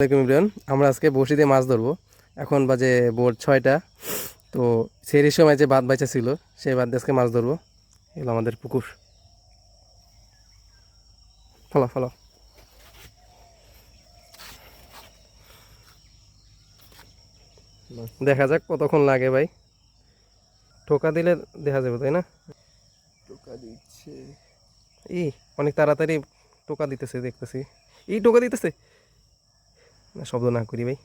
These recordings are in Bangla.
আসসালামাইকুম ইমরান আমরা আজকে বসিতে মাছ ধরবো। এখন বাজে ভোর ছয়টা। তো সেই সময় যে বাদ বাইচা ছিল সেই বাদ আজকে মাছ ধরবো। এগুলো আমাদের পুকুর। ফলো ফলো দেখা যাক কতক্ষণ লাগে ভাই। ঠোকা দিলে দেখা যাবে তাই না? টোকা দিচ্ছে। ই অনেক তাড়াতাড়ি টোকা দিতেছে দেখতেছি। ই টোকা দিতেছে? শব্দ না করি ভাই।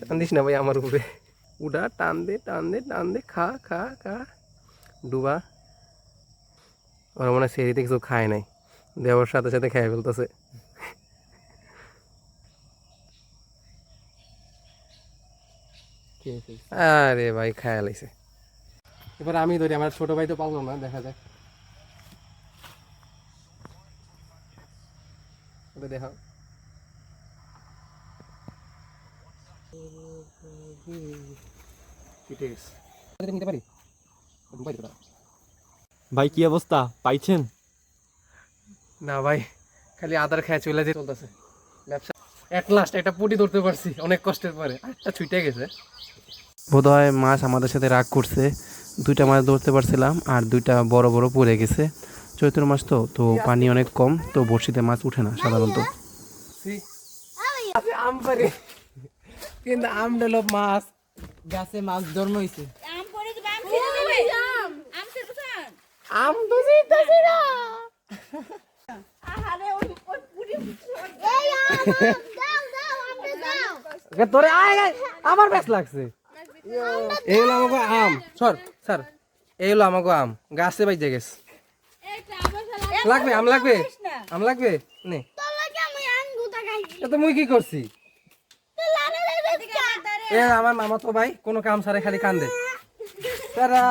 টান দিস না ভাই আমার উপরে। উডা টান দে টান দে টান দে খা খা খা। ডুবা। ওরা মনে হয় সেরিতে কিছু খায় নাই। দেওয়ার সাথে সাথে খেয়ে ফেলতেছে। আরে ভাই খায়া লাইছে। এবার আমি ধরি আমার ছোট ভাই তো পাবো না দেখা যাক। ওটা দেখাও নিতে পারি? ভাই কি অবস্থা? পাইছেন? না ভাই খালি আদার খায় চলে যে চলতেছে। ব্যবসা এক লাস্ট একটা পুটি ধরতে পারছি অনেক কষ্টের পরে। একটা ছুটে গেছে। বোধ হয় মাছ আমাদের সাথে রাগ করছে। দুইটা মাছ ধরতে পারছিলাম আর দুইটা বড় বড় পড়ে গেছে। চৈত্র মাস তো তো পানি অনেক কম তো বড়শিতে মাছ উঠে না সাধারণত। আম পারে কিন্তু আম ডেলো মাছ গাছে মাছ জন্ম হয়েছে আম পরে দিবা আম খেতে দেবে আম। আম খেতেছেন আম তো জিততেছি না। আহারে ওই ওই পুরি এই আম দাও দাও আমরে দাও। তোরে আয় আমার ব্যাস লাগছে। এই হলো আমাকে আম। সর স্যার এই হলো আমাকে আম। গাছে বাইজে গেছে। লাগবে আম লাগবে। আম লাগবে? নে। তোর লাগে আমি আম গুতা খাইছি। এ তো মুই কি করছি? তো এ আমার মামা তো ভাই কোনো কাম সারে খালি কান্দে। তারা।